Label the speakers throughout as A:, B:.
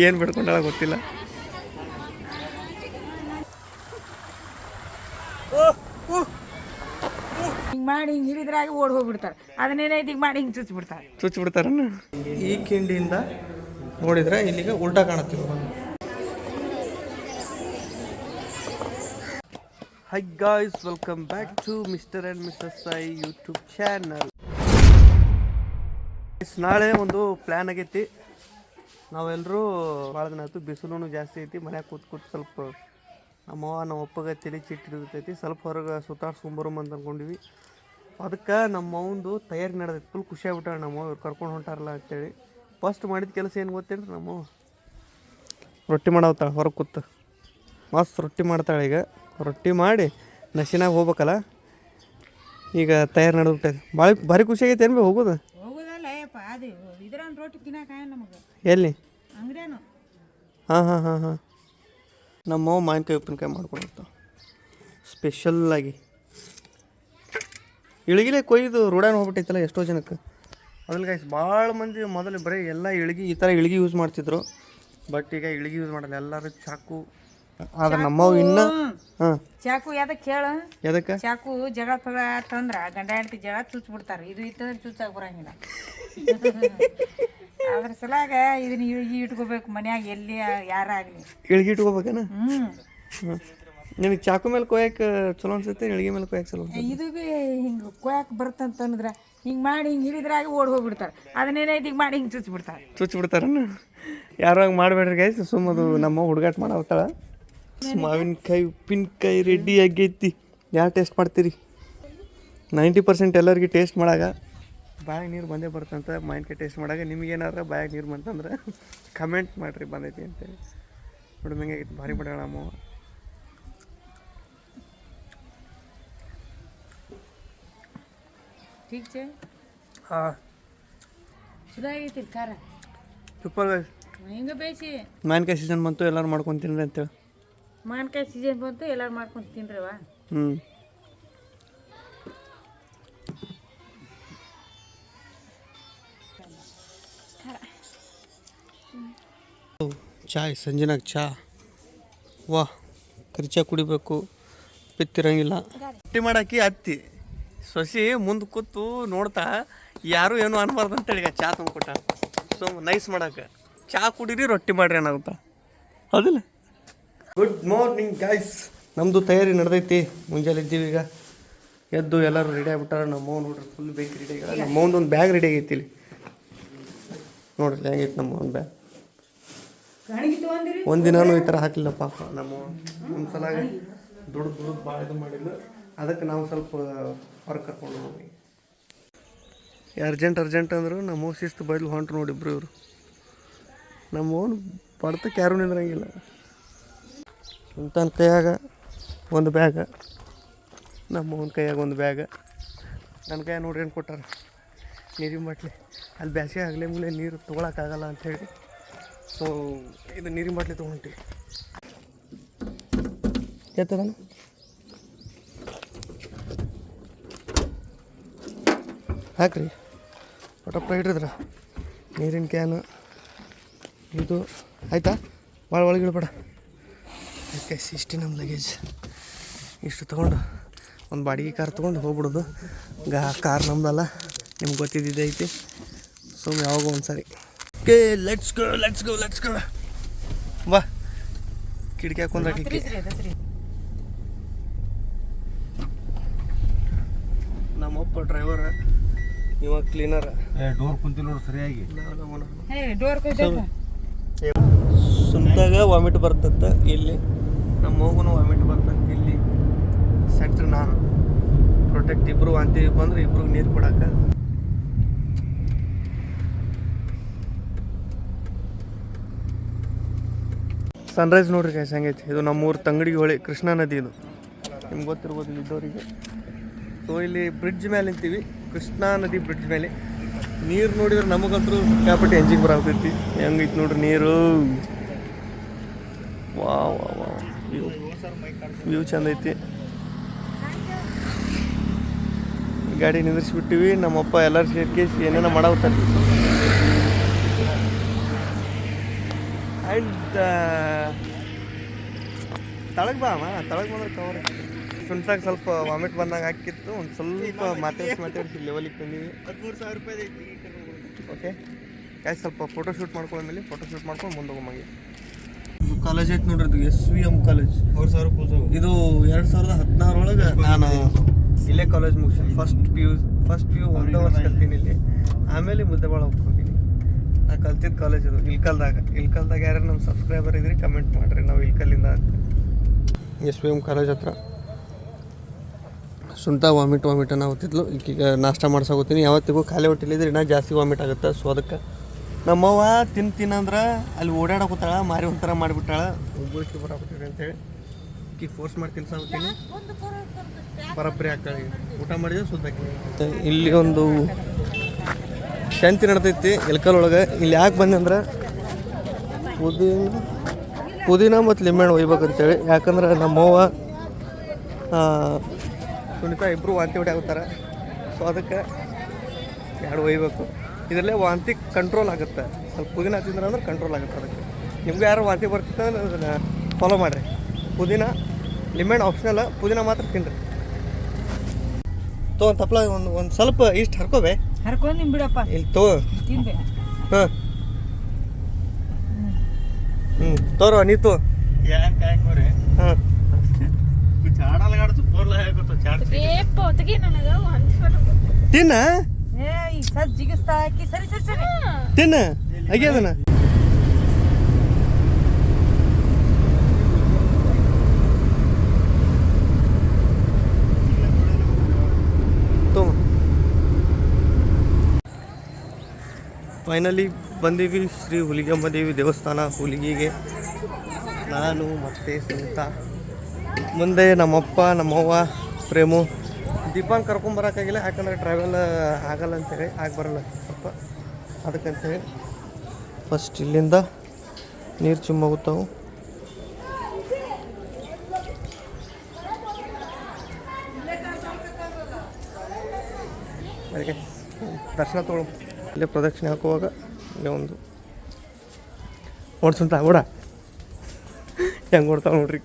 A: ಏನು ಬಿಡ್ಕೊಂಡಾಳ ಗೊತ್ತಿಲ್ಲ.
B: ಹಿಂಗೆ ಮಾಡಿ ಹಿಂಗೆ ಹಿಡಿದ್ರಾಗ ಓಡ್ ಹೋಗ್ಬಿಡ್ತಾರೆ. ಅದನ್ನೇನೈತಿ ಹಿಂಗೆ ಮಾಡಿ ಹಿಂಗೆ ಚುಚ್ ಬಿಡ್ತಾರೆ
A: ಚುಚ್ ಬಿಡ್ತಾರ ಈ ಕಿಂಡಿಯಿಂದ ನೋಡಿದ್ರೆ ಇಲ್ಲಿಗೆ ಉಲ್ಟಾ ಕಾಣತ್ತೀವಿ hi guys welcome back to mister and mister Sai YouTube channel ನಾಳೆ ಒಂದು ಪ್ಲ್ಯಾನ್ ಆಗೈತಿ. ನಾವೆಲ್ಲರೂ ಭಾಳ ದಿನ ಆಯ್ತು ಬಿಸಿಲೂ ಜಾಸ್ತಿ ಐತಿ, ಮನ್ಯಾಗ ಕೂತ್ ಕೂತ್ ಸ್ವಲ್ಪ ನಮ್ಮವ್ವ, ನಮ್ಮ ಅಪ್ಪಗ ತಲೆ ಚಿಟ್ಟಿರ್ತೈತಿ ಸ್ವಲ್ಪ ಹೊರಗೆ ಸುತ್ತಾಡ್ಸ್ಕೊಂಬರಮ್ ಅಂತ ಅಂದ್ಕೊಂಡಿವಿ ಅದಕ್ಕೆ ನಮ್ಮ ಅವಂದು ತಯಾರಿ ನಡೆದೈತಿ ಫುಲ್ ಖುಷಿ ಆಗ್ಬಿಟ್ಟಾಳ ನಮ್ಮ ಅವ್ರು ಕರ್ಕೊಂಡು ಹೊಂಟಾರಲ್ಲ ಅಂತೇಳಿ. ಫಸ್ಟ್ ಮಾಡಿದ ಕೆಲಸ ಏನು ಗೊತ್ತೇನ್ರಿ ನಮ್ಮ? ರೊಟ್ಟಿ ಮಾಡತ್ತಾಳೆ, ಹೊರಗೆ ಕೂತು. ಮಸ್ತ್ ರೊಟ್ಟಿ ಮಾಡ್ತಾಳೆ ಈಗ. ರೊಟ್ಟಿ ಮಾಡಿ ನಶಿನಾಗ ಹೋಗ್ಬೇಕಲ್ಲ? ಈಗ ತಯಾರು ನಡೆದ್ಬಿಟ್ಟೈತಿ. ಭಾಳ ಭಾರಿ ಖುಷಿ ಆಗೈತೆ ಏನು ಹೋಗೋದು?
B: ಹೋಗೋದಲ್ಲ ರೊಟ್ಟಿ ತಿನ್ನಕ್ಕೆ ನಮಗೆ.
A: ಎಲ್ಲಿ? ಹಾಂ ಹಾಂ ಹಾಂ ಹಾಂ. ನಮ್ಮ ಮಾವಿನಕಾಯಿ ಉಪ್ಪಿನಕಾಯಿ ಮಾಡ್ಕೊಡ್ತಾವ ಸ್ಪೆಷಲ್ಲಾಗಿ ಇಳಗಿಲೆ ಕೊಯ್ದು ರೂಢಾನ ಹೋಗ್ಬಿಟ್ಟೈತಲ್ಲ ಎಷ್ಟೋ ಜನಕ್ಕೆ. ಅದ್ರಲ್ಲಿ ಗೈಸ್ ಭಾಳ ಮಂದಿ ಮೊದಲು ಬರೀ ಎಲ್ಲ ಇಳ್ಗಿ ಈ ಥರ ಇಳ್ಗಿ ಯೂಸ್ ಮಾಡ್ತಿದ್ರು. ಬಟ್ ಈಗ ಇಳ್ಗಿ ಯೂಸ್ ಮಾಡಲ್ಲ ಎಲ್ಲರೂ ಚಾಕು. ಆದ್ರೆ ನಮ್ಮವು ಇನ್ನ ಹಾಂ.
B: ಚಾಕು ಯಾದಕ್ಕೆ ಹೇಳ
A: ಯಾದಕ್ಕೆ
B: ಚಾಕು ಜಗಳ ಪಗಳ ತಂದ್ರ ಗಂಡ ಹೆಂಡತಿ ಜಗಳ ಚುಚ್ಚ ಬಿಡ್ತಾರೆ ಇದು ಇತ್ತಂದ್ರೆ ಚುಚ್ಚಾಕ ಬರಂಗಿಲ್ಲ. ಅದ್ರ ಸಲಾಗ ಇದನ್ನ ಇಳ್ಗಿ ಇಟ್ಕೋಬೇಕು ಮನ್ಯಾಗ ಎಲ್ಲಿ ಯಾರಾಗ್ಲಿ.
A: ಇಳ್ಗಿ ಇಟ್ಕೋಬೇಕೇನ?
B: ಹ್ಮ್.
A: ನಿನಗೆ ಚಾಕು ಮೇಲೆ ಕೊಯ್ಯಕ್ಕೆ ಚಲೋ ಅನ್ಸುತ್ತೆ ಇಳ್ಗಿ ಮೇಲೆ ಕೊಯ್ಯಕ್ಕೆ ಚಲೋ ಅನ್ಸುತ್ತೆ?
B: ಇದು ಬಿ ಹಿಂಗೆ ಕೊಯ್ಯಕ್ಕೆ ಬರ್ತಂತಂದ್ರೆ ಹಿಂಗೆ ಮಾಡಿ ಹಿಂಗೆ ಹಿಡಿದ್ರಾಗ ಓಡ್ ಹೋಗ್ಬಿಡ್ತಾರೆ. ಅದನ್ನೇನೈತಿ ಹಿಂಗೆ ಮಾಡಿ ಹಿಂಗೆ ಚುಚ್ಚಿ ಬಿಡ್ತಾರೆ
A: ಚುಚ್ಚಿ ಬಿಡ್ತಾರನ್ನ ಯಾರು ಹಂಗೆ ಮಾಡಬೇಡ್ರಿ ಗೈಸ್ ಸುಮ್ಮದು ನಮ್ಮ ಹುಡುಗಾಟ ಮಾಡಾವತ್ತಾಳ ಮಾವಿನಕಾಯಿ ಉಪ್ಪಿನಕಾಯಿ ರೆಡಿ ಆಗೈತಿ. ಯಾರು ಟೇಸ್ಟ್ ಮಾಡ್ತೀರಿ? ನೈಂಟಿ ಪರ್ಸೆಂಟ್ ಎಲ್ಲರಿಗೆ ಟೇಸ್ಟ್ ಮಾಡಾಗ. ಬಾಯಾಗ ನೀರು ಬಂದೇ ಬರ್ತಂತ ಮಾವಿನಕಾಯಿ ಟೇಸ್ಟ್ ಮಾಡಾಗ ನಿಮಗೇನಾರ ಬಾಯಾಗ ನೀರು ಬಂತಂದ್ರೆ ಕಮೆಂಟ್ ಮಾಡಿರಿ ಬಂದೈತಿ ಅಂತೇಳಿ ನೋಡಿ ಹೆಂಗಾಗೈತಿ ಭಾರಿ ಬಿಡೋಣ ಅಮ್ಮ
B: ठीक छे
A: ಹಾಂ
B: ಚಲೋ ಆಗೈತಿ ಖಾರ
A: ಸೂಪರ್ ಗೈಸ್
B: ಹಿಂಗೆ ಬೇಯಿಸಿ
A: ಮಾವಿನಕಾಯಿ ಸೀಸನ್ ಬಂತು ಎಲ್ಲರೂ ಮಾಡ್ಕೊಂಡು ತಿನ್ರಿ ಅಂತೇಳಿ
B: ಮಾವಿನಕಾಯಿ ಸೀಸನ್ ಬಂತು ಎಲ್ಲಾರು ಮಾಡ್ಕೊಂಡು ತಿನ್ರವ
A: ಹ್ಞೂ ಚಾಯ್, ಸಂಜೆನಾಗ ಚಾ. ವಾ ಕರಿಚಾ ಕುಡಿಬೇಕು, ಬಿತ್ತಿರಂಗಿಲ್ಲ. ರೊಟ್ಟಿ ಮಾಡಾಕಿ ಅತ್ತಿ ಸೊಸಿ ಮುಂದೆ ಕೂತು ನೋಡ್ತಾ, ಯಾರು ಏನು ಅನ್ಬಾರ್ದು ಅಂತೇಳಿ ಚಾ ತಂದ್ಕೊಟ್ಟ. ಸೊ ನೈಸ್ ಮಾಡಕ್ಕೆ ಚಾ ಕುಡೀರಿ, ರೊಟ್ಟಿ ಮಾಡ್ರಿ ಏನಾಗುತ್ತ ಹೌದಿಲ್ಲ? ಗುಡ್ ಮಾರ್ನಿಂಗ್ ಗಾಯ್ಸ್ ನಮ್ಮದು ತಯಾರಿ ನಡೆದೈತಿ. ಮುಂಜಾನೆ ಇದ್ದೀವಿ ಈಗ. ಎದ್ದು ಎಲ್ಲರೂ ರೆಡಿ ಆಗ್ಬಿಟ್ಟಾರ. ನಮ್ಮ ಮೌನ್ ನೋಡ್ರಿ ಫುಲ್ ಬೇಕು ರೆಡಿ ನಮ್ಮ ಮೌನ್ ಒಂದು ಬ್ಯಾಗ್ ರೆಡಿ ಆಗೈತಿ ಇಲ್ಲಿ. ನೋಡ್ರಿ ಹೆಂಗೈತಿ ನಮ್ಮ ಒಂದು ಬ್ಯಾಗ್ ಒಂದಿನಾನು ಈ ಥರ ಹಾಕಲಿಲ್ಲ ಪಾಪ. ನಮ್ಮ ಒಂದು ಸಲ ದುಡ್ಡು ದುಡ್ಡು ಭಾಳ ಇದು ಮಾಡಿಲ್ಲ ಅದಕ್ಕೆ ನಾವು ಸ್ವಲ್ಪ ಹೊರಗೆ ಕರ್ಕೊಂಡು ಹೋಗಿ ಅರ್ಜೆಂಟ್ ಅರ್ಜೆಂಟ್ ಅಂದರು ನಮ್ಮ ಶಿಸ್ತು ಬದಲು ಹೊಂಟ್ರು ನೋಡಿಬ್ರು ಇವರು. ನಮ್ಮ ಓನ್ ಪಡ್ತಕ್ಕೆ ಯಾರೂ ನಿಂದ್ರಂಗಿಲ್ಲ. ತನ್ನ ಕೈಯಾಗ ಒಂದು ಬ್ಯಾಗ. ನಮ್ಮ ಓನ್ ಕೈಯಾಗ ಒಂದು ಬ್ಯಾಗ. ನನ್ನ ಕೈಯಾಗ ನೋಡ್ರಿ ಏನು ಕೊಟ್ಟಾರ. ನೀರಿನ ಬಾಟ್ಲಿ. ಅಲ್ಲಿ ಬ್ಯಾಸಿಗೆ ಆಗಲೇ ಮುಂದೆ ನೀರು ತೊಗೊಳಕ್ಕಾಗಲ್ಲ ಅಂಥೇಳಿ ಸೊ ಇದು ನೀರಿನ ಬಾಟ್ಲಿ ತೊಗೊಂಡು? ಎತ್ತದ ಹಾಕ್ರಿ ಪಟಪ್ಪ ಇಡ್ರಿದ್ರ ನೀರಿನ ಕ್ಯಾನು. ಇದು. ಆಯ್ತಾ? ಭಾಳ ಒಳಗೆ ಅದಕ್ಕೆ ಇಷ್ಟು ನಮ್ಮ ಲಗೇಜ್ ಇಷ್ಟು ತೊಗೊಂಡು. ಒಂದು ಬಾಡಿಗೆ ಕಾರ್ ತೊಗೊಂಡು ಹೋಗ್ಬಿಡೋದು. ಗಾ ಕಾರ್ ನಮ್ದಲ್ಲ. ನಿಮ್ಗೆ ಗೊತ್ತಿದ್ದಿದ್ದೈತಿ. ಸುಮ್ಮನೆ ಯಾವಾಗ ಒಂದು ಸಾರಿ okay let's go let's go let's go ಬಾ ಕಿಟಕಿ. ಹಾಕೊಂಡ್ರಾಕಿಕ್ಕೆ ನಮ್ಮಪ್ಪ ಡ್ರೈವರ್ ಇವ ಕ್ಲೀನರ್
C: ಡೋರ್ ಕುಂತಿಲ್ಲ ನೋಡು ಸರಿಯಾಗಿ.
A: ಸುಂತಾಗ ವಾಮಿಟ್ ಬರ್ತತ್ತ ಇಲ್ಲಿ. ನಮ್ಮ ಮಗುನು ವಾಮಿಟ್ ಬರ್ತಂತ ಇಲ್ಲಿ. ಸೆಂಟ್ರ್ ನಾನು. ಪ್ರೊಟೆಕ್ಟ್ ಇಬ್ರು ಅಂತೀವಿ ಬಂದ್ರೆ ಇಬ್ರು ನೀರು ಕೊಡಾಕ. ಸನ್ರೈಸ್ ನೋಡ್ರಿ ಗೈಸ್ ಹೆಂಗೈತಿ ಇದು ನಮ್ಮೂರು ತಂಗಡಿ ಹೊಳೆ, ಕೃಷ್ಣಾ ನದಿ ಇದು. ನಿಮ್ಗೆ ಗೊತ್ತಿರ್ಬೋದು ಇದ್ದವರಿಗೆ. ಸೊ ಇಲ್ಲಿ ಬ್ರಿಡ್ಜ್ ಮೇಲೆ ನಿಂತೀವಿ. ಕೃಷ್ಣಾ ನದಿ ಬ್ರಿಡ್ಜ್ ಮೇಲೆ ನೀರು ನೋಡಿದ್ರೆ ನಮಗಂತೂ ಸಿಕ್ಕಾಪಟ್ಟೆ ಎಂಜಿನ್ ಬರಾಗ್ತೈತಿ ಹೆಂಗೈತಿ ನೋಡ್ರಿ ನೀರು? ವಾ ವಾ ವಾ ವ್ಯೂ ವ್ಯೂ ಚಂದ ಐತಿ. ಗಾಡಿ ನಿಂದ್ರಿಸ್ಬಿಟ್ಟಿವಿ. ನಮ್ಮಪ್ಪ ಎಲ್ಲರೂ ಸೇರ್ಕೇಸಿ ಏನೇನೋ ಮಾಡಾವ್ತಾರೆ ಆ್ಯಂಡ್ ತಳಗ್ ಬಾ ಅಮ್ಮ ತಳಗ್ ಬಂದ್ರೆ ಕವರ್ ಸುಂಟಾಗ ಸ್ವಲ್ಪ ವಾಮಿಟ್ ಬಂದಾಗ ಹಾಕಿತ್ತು ಒಂದು ಸ್ವಲ್ಪ ಮಾತಾಡಿ ಮಾತಾಡಿಸಿ ಲೆವೆಲಿಗೆ ತಂದೀವಿ ಹದಿಮೂರು ಸಾವಿರ ರೂಪಾಯಿ ಓಕೆ ಕಾಯ್ ಸ್ವಲ್ಪ ಫೋಟೋ ಶೂಟ್ ಮಾಡ್ಕೊಂಡ್ಮೇಲೆ ಫೋಟೋ ಶೂಟ್ ಮಾಡ್ಕೊಂಡು ಮುಂದೆ ಹೋಗಿ ಇದು ಕಾಲೇಜ್ ಐತೆ ನೋಡ್ರಿ ಇದು ಎಸ್ ವಿ ಎಂ ಕಾಲೇಜ್
C: ಮೂರು ಸಾವಿರ ಕೂಸವು
A: ಇದು ಎರಡು ಸಾವಿರದ ಹದಿನಾರೊಳಗೆ ನಾನು ಇಲ್ಲೇ ಕಾಲೇಜ್ ಮುಗಿಸಿ first P U first P U ಒಂದೇ ವರ್ಷ ಕಲ್ತೀನಿ ಇಲ್ಲಿ. ಆಮೇಲೆ ಮುದ್ದೆಬಾಳ ಹೋಗ್ತೀನಿ ನಾ ಕಲ್ತಿದ್ದ ಕಾಲೇಜ್ ಅದು. ಇಲ್ಕಲ್ದಾಗ. ಇಲ್ಕಲ್ದಾಗ ಯಾರು ನಮ್ಮ ಸಬ್ಸ್ಕ್ರೈಬರ್ ಇದ್ರಿ ಕಮೆಂಟ್ ಮಾಡಿರಿ. ನಾವು ಇಲ್ಕಲ್ಲಿಂದ ಅಂತ ಎಸ್ ವಿ ಎಂ ಕಾಲೇಜ್ ಹತ್ರ. ಸುಂಟ ವಾಮಿಟ್ ವಾಮಿಟ್ ಅನ್ನೋ ಹೋಗ್ತಿದ್ಲು ಈಗೀಗ ನಾಷ್ಟ ಮಾಡ್ಸೋಗೋತೀನಿ ಯಾವತ್ತಿಗೂ ಖಾಲಿ ಹೊಟ್ಟಿಲಿದ್ರೆ ಇನ್ನೂ ಜಾಸ್ತಿ ವಾಮಿಟ್ ಆಗುತ್ತೆ. ಸೊ ಅದಕ್ಕೆ ನಮ್ಮವ್ವ ತಿನ್ ತಿನ್ನಂದ್ರೆ ಅಲ್ಲಿ ಓಡಾಡಕತ್ತಾಳ ಮಾರಿ ಒಂಥರ ಮಾಡಿಬಿಟ್ಟಾಳ. ಉಗುಳಿಕೆ ಬರಾಕತ್ತೀರಿ ಅಂತೇಳಿ. ಈಕಿ ಫೋರ್ಸ್ ಮಾಡಿ ತಿನ್ಸಾಕತ್ತೀನಿ. ಬರಬ್ಬರಿ ಆಗ್ತಾಳೆ. ಊಟ ಮಾಡಿದ್ರೆ ಸುದ್ದಾಕಿ ಇಲ್ಲಿ ಒಂದು ಶಾಂತಿ ನಡ್ತೈತಿ ಎಲ್ಕಲ್ ಒಳಗೆ. ಇಲ್ಲಿ ಯಾಕೆ ಬಂದೆ ಅಂದ್ರೆ ಪುದೀನ ಪುದೀನ ಮತ್ತು ಲಿಂಬೆಹಣ್ಣು ಒಯ್ಬೇಕಂತೇಳಿ. ಯಾಕಂದ್ರೆ ನಮ್ಮವ್ವ ಆ, ಸುನಿತಾ ಇಬ್ಬರು ವಾಂತಿ ಹೊಡ್ಯಾಕತ್ತಾರ ಸೊ ಅದಕ್ಕೆ ಎರಡು ಒಯ್ಬೇಕು. ಇದರಲ್ಲೇ ವಾಂತಿ ಕಂಟ್ರೋಲ್ ಆಗುತ್ತೆ. ಸ್ವಲ್ಪ ಪುದೀನ ತಿಂದ್ರೆ ಅಂದ್ರೆ ಕಂಟ್ರೋಲ್ ಆಗುತ್ತೆ ಅದಕ್ಕೆ. ನಿಮ್ಗೆ ಯಾರು ವಾಂತಿ ಬರ್ತಿತ್ತು ಅಂದ್ರೆ ಅದನ್ನು ಫಾಲೋ ಮಾಡಿರಿ. ಪುದೀನ ಲಿಂಬೆಹಣ್ಣು ಆಪ್ಷನಲ್ಲ ಪುದೀನ ಮಾತ್ರ ತಿನ್ನಿರಿ ತೋ ಒಂದು ತಪ್ಪಲ ಒಂದು ಒಂದು ಸ್ವಲ್ಪ ಇಷ್ಟು ಹರ್ಕೋಬೇ.
B: ಹರ್ಕೊಂಡ್ ನಿಮ್ ಬಿಡಪ್ಪ.
A: ಇಲ್ಲಿ ತೋ.
B: ತಿಂದೆ.
A: ಹಾಂ. ಹ್ಞೂ ತೋರೋ ನೀ ತೋ. ಹಾಂ. ತಿನ್ನ
B: ಏ ಈ ಸದ್ ಜಿಗಿಸ್ತಾ ಹಾಕಿ ಸರಿ ಸರಿ ಸರಿ.
A: ತಿನ್ನ? ಆಗ್ಯದನ ಫೈನಲಿ ಬಂದೀವಿ ಶ್ರೀ ಹುಲಿಗೆಮ್ಮ ದೇವಿ ದೇವಸ್ಥಾನ ಹುಲಿಗಿಗೆ. ನಾನು ಮತ್ತೆ ಸಂತ ಮುಂದೆ ನಮ್ಮಪ್ಪ, ನಮ್ಮವ್ವ, ಪ್ರೇಮು. ದೀಪಾನ್ ಕರ್ಕೊಂಬರೋಕ್ಕಾಗಿಲ್ಲ ಯಾಕಂದರೆ ಟ್ರಾವೆಲ್ ಆಗಲ್ಲ ಅಂತೇಳಿ ಆಗಿ ಬರಲ್ಲ ಸ್ವಲ್ಪ ಅದಕ್ಕಂತೇಳಿ ಫಸ್ಟ್ ಇಲ್ಲಿಂದ ನೀರು ಚಿಮ್ಮೋಗುತ್ತಾವು. ಅದಕ್ಕೆ ದರ್ಶನ ತೊಗೊಳು ಇಲ್ಲೇ ಪ್ರದಕ್ಷಿಣೆ ಹಾಕುವಾಗ ಇಲ್ಲೇ ಒಂದು ಓಡ್ಸುಂಟ ಓಡ ಹೆಂಗೆ ಓಡ್ತಾವ ನೋಡ್ರಿ.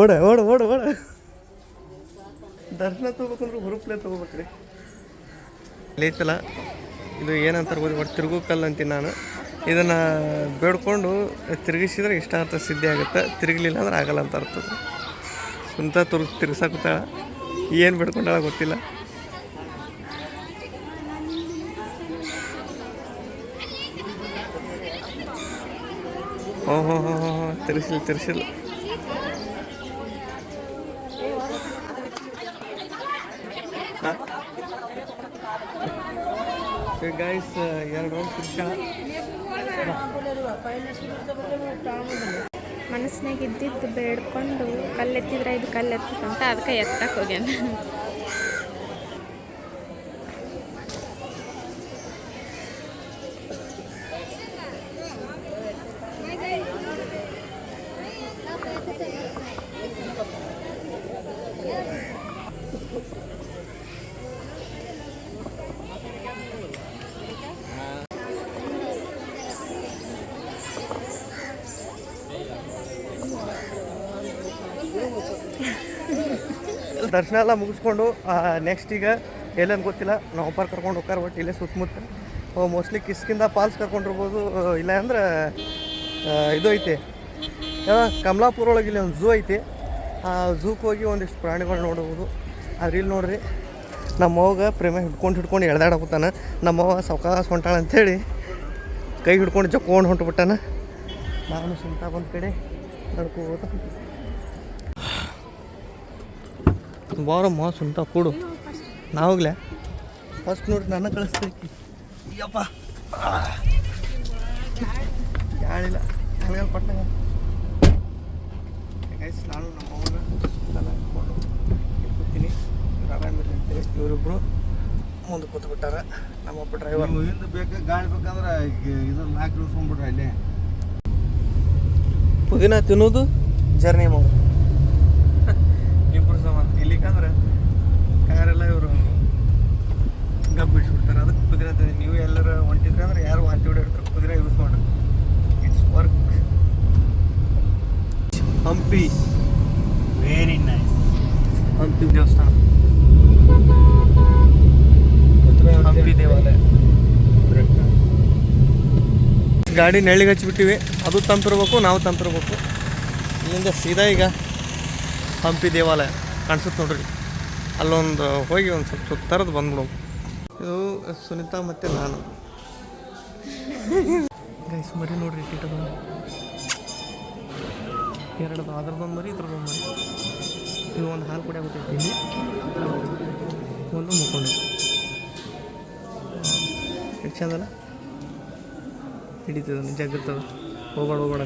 A: ಓಡ ಓಡ ಓಡ ಓಡ. ದರ್ಶನ ತೊಗೋಬೇಕಂದ್ರೆ ಹುರುಪ್ಲೆ ತೊಗೋಬೇಕ್ರಿ. ಐತಲ್ಲ, ಇದು ಏನಂತಾರೆ ಗೊತ್ತಿ ಒಟ್ಟು ತಿರುಗು ಕಲ್ಲು ಅಂತೀನಿ ನಾನು. ಇದನ್ನು ಬೇಡ್ಕೊಂಡು ತಿರುಗಿಸಿದ್ರೆ ಇಷ್ಟ ಅಂತ ಸಿದ್ಧಿ ಆಗುತ್ತೆ. ತಿರುಗಲಿಲ್ಲ ಅಂದ್ರೆ ಆಗಲ್ಲ ಅಂತ ಅರ್ಥ. ಸ್ವಂತ ತುರ್ಗ್ ತಿರ್ಗ್ಸಾಕತ್ತಾಳ. ಏನು ಬೇಡ್ಕೊಂಡಾಳ ಗೊತ್ತಿಲ್ಲ. ಹೋ? ಹೋ ಹೋ ಗಾಯ್ಸ್ ಎರಡು ರೌಂಡ್ ತಿರ್ಸ್ಯಾಳ
D: ಮನಸ್ಸಿನಾಗ ಇದ್ದಿದ್ದು ಬೇಡ್ಕೊಂಡು ಕಲ್ಲೆತ್ತಿದ್ರೆ ಇದು ಕಲ್ಲೆತ್ತಂತ ಅದಕ್ಕೆ ಎತ್ತಕ್ಕೆ ಹೋಗ್ಯಾನ.
A: ದರ್ಶನ ಎಲ್ಲ ಮುಗಿಸ್ಕೊಂಡು ನೆಕ್ಸ್ಟ್ ಈಗ ಎಲ್ಲೇನು ಗೊತ್ತಿಲ್ಲ. ನಾವು ಒಬ್ಬರು ಕರ್ಕೊಂಡು ಹೋಗ್ತಾರೆ ಬಟ್ ಇಲ್ಲೇ ಸುತ್ತಮುತ್ತ. ಮೋಸ್ಟ್ಲಿ ಕಿಸ್ಕಿಂದ ಫಾಲ್ಸ್ ಕರ್ಕೊಂಡಿರ್ಬೋದು ಇಲ್ಲ ಅಂದ್ರೆ ಇದು ಐತೆ. ಕಮಲಾಪುರ ಒಳಗೆ ಇಲ್ಲಿ ಒಂದು ಝೂ ಐತಿ. ಆ ಝೂಕ್ಕೆ ಹೋಗಿ ಒಂದಿಷ್ಟು ಪ್ರಾಣಿಗಳು ನೋಡ್ಬೋದು. ಅದ್ರ ಇಲ್ಲಿ ನೋಡ್ರಿ, ನಮ್ಮ ಅವಾಗ ಪ್ರೇಮ ಹಿಡ್ಕೊಂಡು ಹಿಡ್ಕೊಂಡು ಎಳ್ದಾಡಕತ್ತಾನ ನಮ್ಮವ್ವ ಸಾವಕಾಶ ಹೊಂಟಾಳ ಅಂಥೇಳಿ ಕೈ ಹಿಡ್ಕೊಂಡು ಜಕ್ಕೊಂಡು ಹೊಂಟ್ಬಿಟ್ಟಾನ. ನಾನು ಸುಮ್ತಾ ಬಂದ ಕಡೆ ನಡ್ಕೋಬೋದು. ಬಾರಮ್ಮ ಉಂಟ ಕೂಡು. ನಾವಾಗ್ಲೇ ಫಸ್ಟ್ ನೋಡಿ ನನ್ನ ಕಳಿಸ್ತೀಕಿ ಅಯ್ಯಪ್ಪ ಯಾಳಿಲ್ಲ ನನಗೆ ಪಟ್ಟಣ ನಾನು ನಮ್ಮ ಅವನ ಸುತ್ತಲ ಹಾಕ್ಕೊಂಡು ಕೂತೀನಿ. ಅಂತೇಳಿ ಇವರಿಬ್ಬರು ಮುಂದೆ ಕೂತ್ಬಿಟ್ಟಾರೆ. ನಮ್ಮಪ್ಪ ಡ್ರೈವರ್
C: ಹಿಂದೆ ಬೇಕಾ ಗಾಡಿ ಬೇಕಂದ್ರೆ ಇದ್ರ ನಾಲ್ಕು ಇಳಿಸ್ಕೊಂಡ್ಬಿಡ್ರಿ ಅಲ್ಲಿ.
A: ಪುದೀನ ತಿನ್ನೋದು ಜರ್ನಿ ಮಾಡೋದು. ಇಲ್ಲಿಕಂದ್ರೆ ಕಾರೆಲ್ಲ ಇವರು ಗಬ್ಬು ಬಿಡಿಸ್ಬಿಡ್ತಾರೆ. ಅದಕ್ಕೆ ಕುದುರೆ ತಿಂದು ನೀವು ಎಲ್ಲರೂ ಹೊಂಟಿದ್ರೆ ಅಂದ್ರೆ ಯಾರು ವಾಂತಿ ಹೊಡಿರ್ತಾರೆ ಕುದುರೆ ಯೂಸ್ ಮಾಡ್ರಿ it's work Hampi.
E: Very nice
A: Hampi ದೇವಸ್ಥಾನ. ಹಂಪಿ ದೇವಾಲಯ. ಗಾಡಿ ನೆಳ್ಳಿಗೆ ಹಚ್ಚಿಬಿಟ್ಟಿವಿ ಅದು ತಂಪಿರ್ಬೇಕು ನಾವು ತಂಪಿರ್ಬೇಕು ಇಲ್ಲಿಂದ ಸೀದಾ ಈಗ ಹಂಪಿ ದೇವಾಲಯ. ಕಾಣಿಸುತ್ತೆ ನೋಡ್ರಿ. ಅಲ್ಲೊಂದು ಹೋಗಿ ಒಂದು ಸ್ವಲ್ಪ ಸುತ್ತರದು ಬಂದ್ಬಿಡು. ಇದು ಸುನೀತಾ ಮತ್ತು ನಾನು. ಗೈಸ್ ಮರಿ ನೋಡ್ರಿ ಇಟ್ಟಿಟ್ಟದ ಎರಡು ಅದ್ರದ್ದೊಂದು ಮರಿ ಇದ್ರದ್ದೊಂದು ಮರಿ. ಇದು ಒಂದು ಹಾಲು ಕುಡಿಯಾಗುತ್ತೈತಿ ಇಲ್ಲಿ. ಒಂದು ಮುಕ್ಕೊಂಡು. ಎಷ್ಟು ಚಂದಲ್ಲ ಹಿಡಿತದ ಜಗ್ಗತ್ತದ ಹೋಗೋಣ ಹೋಗೋಣ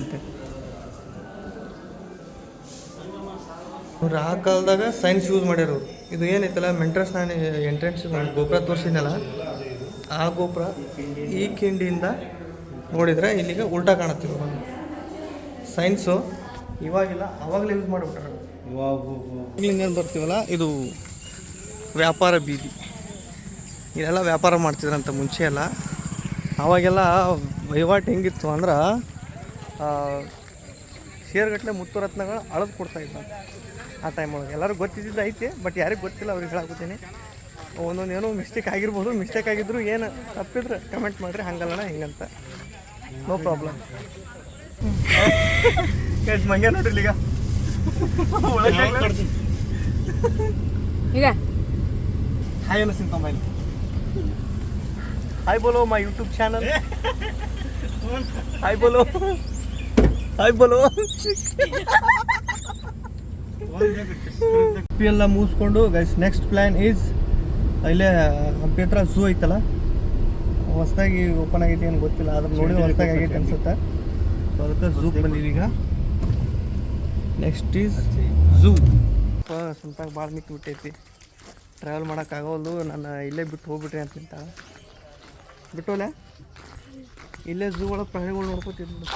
A: ಅವ್ರು ಆ ಕಾಲದಾಗ ಸೈನ್ಸ್ ಯೂಸ್ ಮಾಡ್ಯಾರ ಅವರು ಇದು ಏನೈತಲ್ಲ ಮೆಂಟ್ರಸ್ ನಾನು ಎಂಟ್ರೆನ್ಸ್ ಗೋಪುರ ತೋರಿಸಿದ್ನಲ್ಲ, ಆ ಗೋಪುರ ಈ ಕಿಂಡಿಯಿಂದ ನೋಡಿದರೆ ಇಲ್ಲಿಗೆ ಉಲ್ಟಾ ಕಾಣುತ್ತೆ ಸೈನ್ಸು ಇವಾಗಿಲ್ಲ, ಅವಾಗಲೇ ಯೂಸ್ ಮಾಡಿಬಿಟ್ರೆ. ಏನು ಬರ್ತೀವಲ್ಲ, ಇದು ವ್ಯಾಪಾರ ಬೀದಿ. ಇದೆಲ್ಲ ವ್ಯಾಪಾರ ಮಾಡ್ತಿದ್ರಂತ ಮುಂಚೆ ಎಲ್ಲ. ಅವಾಗೆಲ್ಲ ವಹಿವಾಟು ಹೆಂಗಿತ್ತು ಅಂದ್ರೆ ಶೇರ್ಗಟ್ಟಲೆ ಮುತ್ತು ರತ್ನಗಳು ಅಳದು ಕೊಡ್ತಾ ಇದ್ದ ಆ ಟೈಮ್ ಒಳಗೆ. ಎಲ್ಲರೂ ಗೊತ್ತಿದ್ದಿದ್ದು ಐತಿ ಬಟ್ ಯಾರಿಗೆ ಗೊತ್ತಿಲ್ಲ ಅವ್ರಿಗೆ ಹೇಳಾಕತ್ತೀನಿ ಒಂದೊಂದು ಏನೋ ಮಿಸ್ಟೇಕ್ ಆಗಿರ್ಬೋದು ಮಿಸ್ಟೇಕ್ ಆಗಿದ್ರು ಏನು ತಪ್ಪಿದ್ರೆ ಕಮೆಂಟ್ ಮಾಡಿರಿ ಹಂಗಲ್ಲಣ ಹಿಂಗಂತ. ನೋ ಪ್ರಾಬ್ಲಮ್ ಮಂಗೆ ನೋಡ್ರಿ ಈಗ.
B: ಈಗ.
A: ಹಾಯ್ ಅನ್ನ ಸಿಂತಮ್ಮ ಹಾಯ್ ಬೋಲೋ ಮೈ ಯೂಟ್ಯೂಬ್ ಚಾನಲ್ ಹಾಯ್ ಬೋಲೋ. ಹಾಯ್ ಬೋಲೋ. ಹಂಪಿ ಎಲ್ಲ ಮುಗಿಸ್ಕೊಂಡು ಗೈಸ್ ನೆಕ್ಸ್ಟ್ ಪ್ಲ್ಯಾನ್ ಈಸ್ ಇಲ್ಲೇ ಹಂಪಿ ಹತ್ರ ಝೂ ಐತಲ್ಲ? ಹೊಸದಾಗಿ ಓಪನ್ ಆಗೈತಿ ಏನು ಗೊತ್ತಿಲ್ಲ ಅದ್ರ ನೋಡಿ ಹೊಸದಾಗಿ ಆಗೈತೆ ಅನ್ಸುತ್ತೆ. ಸೊ ಅದಕ್ಕೆ ಝೂ ಬಂದೀವಿ ಈಗ. ನೆಕ್ಸ್ಟ್ ಈಸ್ ಝೂ ಸ್ವಂತಾಗಿ ಭಾಳ ಮಿಕ್ಕಿ ಬಿಟ್ಟೈತಿ. ಟ್ರಾವೆಲ್ ಮಾಡೋಕ್ಕಾಗೋದು ನಾನು ಇಲ್ಲೇ ಬಿಟ್ಟು ಹೋಗ್ಬಿಟ್ರಿ ಅಂತ ತಿಂತಾಳೆ ಬಿಟ್ಟೋಲೆ ಇಲ್ಲೇ ಝೂ ಒಳಗೆ ಪ್ರಾಣಿಗಳು ನೋಡ್ಕೋತಿದ್ದು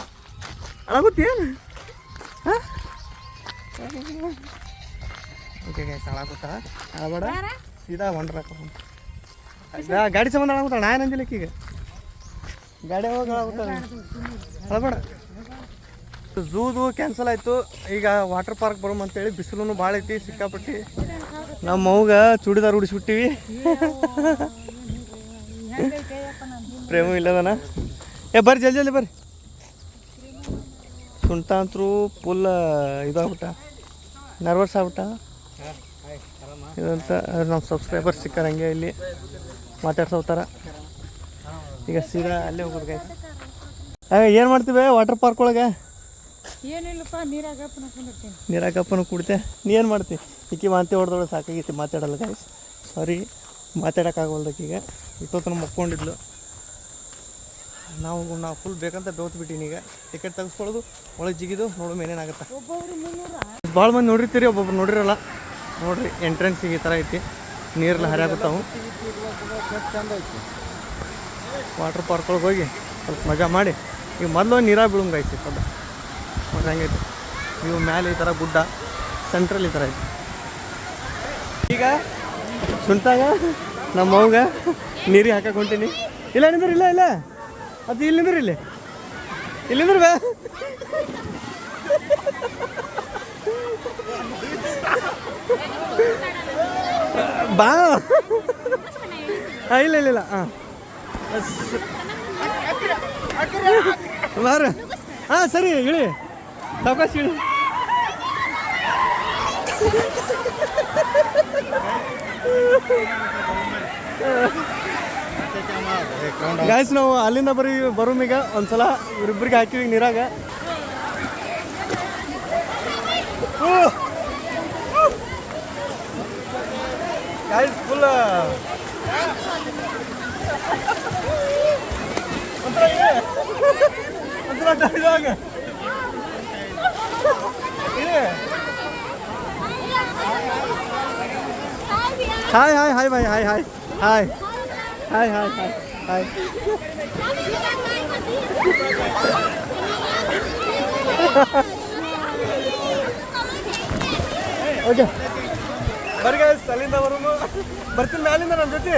A: ಅಳಗುತ್ತೇನು ಓಕೆ ಗೈಸ್ ಅಳಾಗುತ್ತ ಅಳಬೇಡ ಸೀದಾ ಹೊಂಡ್ರಾಕ ಗಾಡಿ ಸಂಬಂಧ ನಾ ಏನಂದಿಲ್ಲ ಈಗ. ಗಾಡಿ ಹೋಗಿ ಅಳಾಗುತ್ತಾಳ ಅಳಬೇಡ ಝೂದು ಕ್ಯಾನ್ಸಲ್ ಆಯಿತು. ಈಗ ವಾಟರ್ ಪಾರ್ಕ್ ಬರೋಮ್ ಅಂತೇಳಿ ಬಿಸಿಲು ಭಾಳ ಐತಿ ಸಿಕ್ಕಾಪಟ್ಟಿ. ನಮ್ಮ ಮೌಗ ಚೂಡಿದಾರ್ ಉಡಿಸ್ಬಿಟ್ಟಿವಿ. ಪ್ರೇಮ ಇಲ್ಲದನ? ಏ ಬರ್ರಿ ಜಲ್ದಿ ಜಲ್ದಿ ಬರ್ರಿ. ಸುಂಟ ಅಂತರೂ ಫುಲ್ ಇದಾಗ್ಬಿಟ್ಟ. ನರ್ವಸ್ ಆಗ್ಬಿಟ್ಟ? ಇದಂತ ನಮ್ಮ ಸಬ್ಸ್ಕ್ರೈಬರ್ ಸಿಕ್ಕಾರ ಹಂಗೆ ಇಲ್ಲಿ ಮಾತಾಡ್ಸೋತಾರ ಈಗ ಸೀದಾ ಅಲ್ಲೇ ಹೋಗೋದು ಅಯ್ಯ ಏನು ಮಾಡ್ತೀವಿ? ವಾಟರ್ ಪಾರ್ಕ್ ಒಳಗೆ?
B: ಏನಿಲ್ಲಪ್ಪ ನೀರಾಗ ಕುಂದಿರ್ತೀನಿ.
A: ನೀರಾಕಪ್ಪನ ಕುಡ್ತೆ. ನೀ ಏನು ಮಾಡ್ತಿ? ಈಕಿ ವಾಂತಿ ಹೊಡೆದೊಳಗೆ ಸಾಕಾಗೈತಿ ಮಾತಾಡಲ್ಲ ಗಾಯ್ಸ್ ಸಾರಿ ಮಾತಾಡೋಕ್ಕಾಗಲ್ದಕ್ಕೀಗ ಇಷ್ಟೊತ್ತನ ಮಕ್ಕೊಂಡಿದ್ಲು. ನಾವು ನಾವು ಫುಲ್ ಬೇಕಂತ ಬೆವತ್ಬಿಟ್ಟಿನ ಈಗ. ಟಿಕೆಟ್ ತೆಗೆಸ್ಕೊಳ್ಳೋದು ಒಳಗೆ ಜಿಗಿದು ನೋಡು ಏನೇನಾಗುತ್ತೆ ಭಾಳ ಮಂದಿ ನೋಡಿರ್ತೀರಿ, ಒಬ್ಬೊಬ್ರು ನೋಡಿರಲ್ಲ. ನೋಡ್ರಿ ಎಂಟ್ರೆನ್ಸಿಗೆ ಈ ಥರ ಐತಿ. ನೀರೆಲ್ಲ ಹರಿಯಾಗುತ್ತಾವು ವಾಟರ್ ಪಾರ್ಕ್ ಒಳಗೆ ಹೋಗಿ ಸ್ವಲ್ಪ ಮಜಾ ಮಾಡಿ. ಈಗ ಮೊದಲು ನೀರಾಗ ಬೀಳಂಗೆ ಐತಿ ನೋಡಿ ಹಂಗೈತಿ ಇವು ಮ್ಯಾಲೆ ಈ ಥರ ಗುಡ್ಡ ಸೆಂಟ್ರಲ್ ಈ ಥರ ಐತಿ. ಈಗ ಸುಂಟಾಗ ನಮ್ಮ ಅವ್ಗ ನೀರಿಗೆ ಹಾಕಕ್ಕೆ ಹೊಂಟೀನಿ. ಇಲ್ಲ, ನಿಂದ್ರಿ, ಇಲ್ಲ ಇಲ್ಲ. ಅದು ಇಲ್ಲಿ ಇಲ್ಲಿ. ಇಲ್ಲಿ ನಿಂದ್ರಿ ಬಾ. ಬಾ. ಇಲ್ಲ ಇಲ್ಲ ಇಲ್ಲ. ಬಾರ ಹಾಂ ಸರಿ, ಇಳಿ. ಸಾವಕಾಶ ಇಳಿ. ಗಾಯ್ಸ್ ನಾವು ಅಲ್ಲಿಂದ ಬರೀ ಬರೋಮೀಗ ಒಂದ್ಸಲ ಇವ್ರಿಬ್ರಿಗೆ ಹಾಕಿವಿ ನೀರಾಗ. ಗಾಯ್ಸ್ ಫುಲ್ ಒಂಥರ ಇದೆ. ಒಂಥರ ಡೈಲಾಗ್ ಇದೆ hi hi hi bye hi hi hi hi hi hi hi okay ಬರ್ರಿ guys, ಅಲ್ಲಿಂದ ಬರೋನು. ಬರ್ತೀನಿ ಮ್ಯಾಲಿಂದ ನನ್ನ ಜೊತೆ.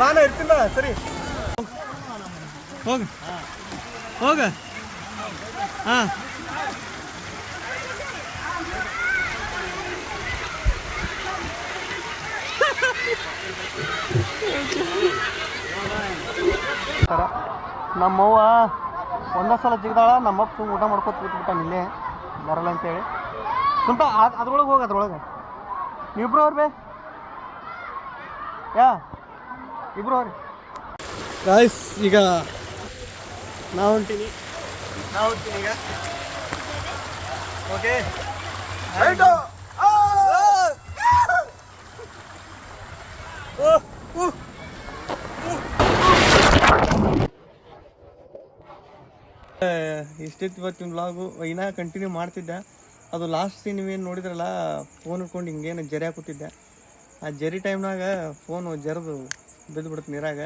A: ಬಾನ ಇರ್ತಿಲ್ಲ ಸರಿ. ಹೋಗ. ಹೋಗ. ಹಾಂ. ನಮ್ಮವ್ವ ಒಂದೇ ಸಲ ಜಿಗ್ದಾಳ ನಮ್ಮಪ್ಪ ಊಟ ಮಾಡ್ಕೊತ ಕೂತ್ಬಿಟ್ಟ ನಿನ್ನೆ ಬರಲ್ಲ ಅಂತೇಳಿ. ಸುಂಟ ಅದ್ರೊಳಗೆ ಹೋಗಿ ಅದ್ರೊಳಗೆ. ಇಬ್ರು ಅವ್ರು ಬೇ. ಯಾ ಇಬ್ರು ಅವ್ರಿ. ಗಾಯ್ಸ್ ಈಗ ನಾವು ಹೊಂಟೀನಿ. ನಾವು ಹೊಂಟೀನಿ ಈಗ. ಓಕೆ ಇಷ್ಟಿತ್ತು ಇವತ್ತಿನ ವ್ಲಾಗು ಇನ್ನ ಕಂಟಿನ್ಯೂ ಮಾಡ್ತಿದ್ದೆ. ಅದು ಲಾಸ್ಟ್ ಸೀನ್ ನೀವೇನು ನೋಡಿದ್ರಲ್ಲ ಫೋನ್ ಇಟ್ಕೊಂಡು ಹಿಂಗೇನು ಜರಿ ಹಾಕುತ್ತಿದ್ದೆ. ಆ ಜರಿ ಟೈಮ್ನಾಗ ಫೋನು ಜರದು ಬಿದ್ದು ಬಿಡುತ್ತೆ ನೀರಾಗ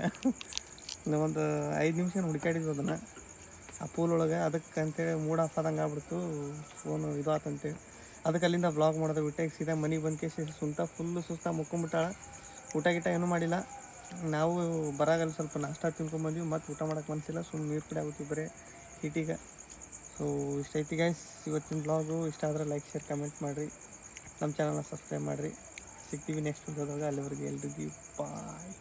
A: ಒಂದು ಐದು ನಿಮಿಷ ಹುಡುಕಾಡಿದ್ವಿ ಅದನ್ನು. ಆ ಪೂಲ್ ಒಳಗೆ ಅದಕ್ಕೆ ಅಂತೇಳಿ ಮೂಡ್ ಆಫ್ ಆದಂಗೆ ಆಗ್ಬಿಡ್ತು ಫೋನು ಇದು ಆತಂತೇಳಿ ಅದಕ್ಕೆ ಅಲ್ಲಿಂದ ಬ್ಲಾಗ್ ಮಾಡೋದು ಬಿಟ್ಟಾಗ ಸೀದಾ ಮನೆಗೆ ಬಂದು ಕೇಸಿ ಸುಂತ ಫುಲ್ಲು ಸುಸ್ತ ಮುಕ್ಕೊಂಬಿಟ್ಟಾಳ ಊಟ ಗೀಟ ಏನೂ ಮಾಡಿಲ್ಲ. ನಾವು ಬರಾಗಲ್ಲಿ ಸ್ವಲ್ಪ ನಾಷ್ಟ ತಿನ್ಕೊಂಬಂದ್ವಿ ಮತ್ತೆ ಊಟ ಮಾಡೋಕ್ಕೆ ಮನಸ್ಸಿಲ್ಲ ಸುಮ್ಮನೆ ನೀರು ಕುಡಿ ಆಗುತ್ತೆ ಬರೀ ಹೀಟಿಗೆ ಸೊ ಇಷ್ಟೈತಿ ಗೈಸ್ ಇವತ್ತಿನ ಬ್ಲಾಗು ಇಷ್ಟ ಆದರೆ ಲೈಕ್ ಶೇರ್ ಕಮೆಂಟ್ ಮಾಡಿರಿ. ನಮ್ಮ ಚಾನಲ್ನ ಸಬ್ಸ್ಕ್ರೈಬ್ ಮಾಡಿರಿ. ಸಿಗ್ತೀವಿ ನೆಕ್ಸ್ಟ್ ವಿಡಿಯೋದಾಗ ಅಲ್ಲಿವರೆಗೆ ಎಲ್ರಿಗೂ ಬಾಯ್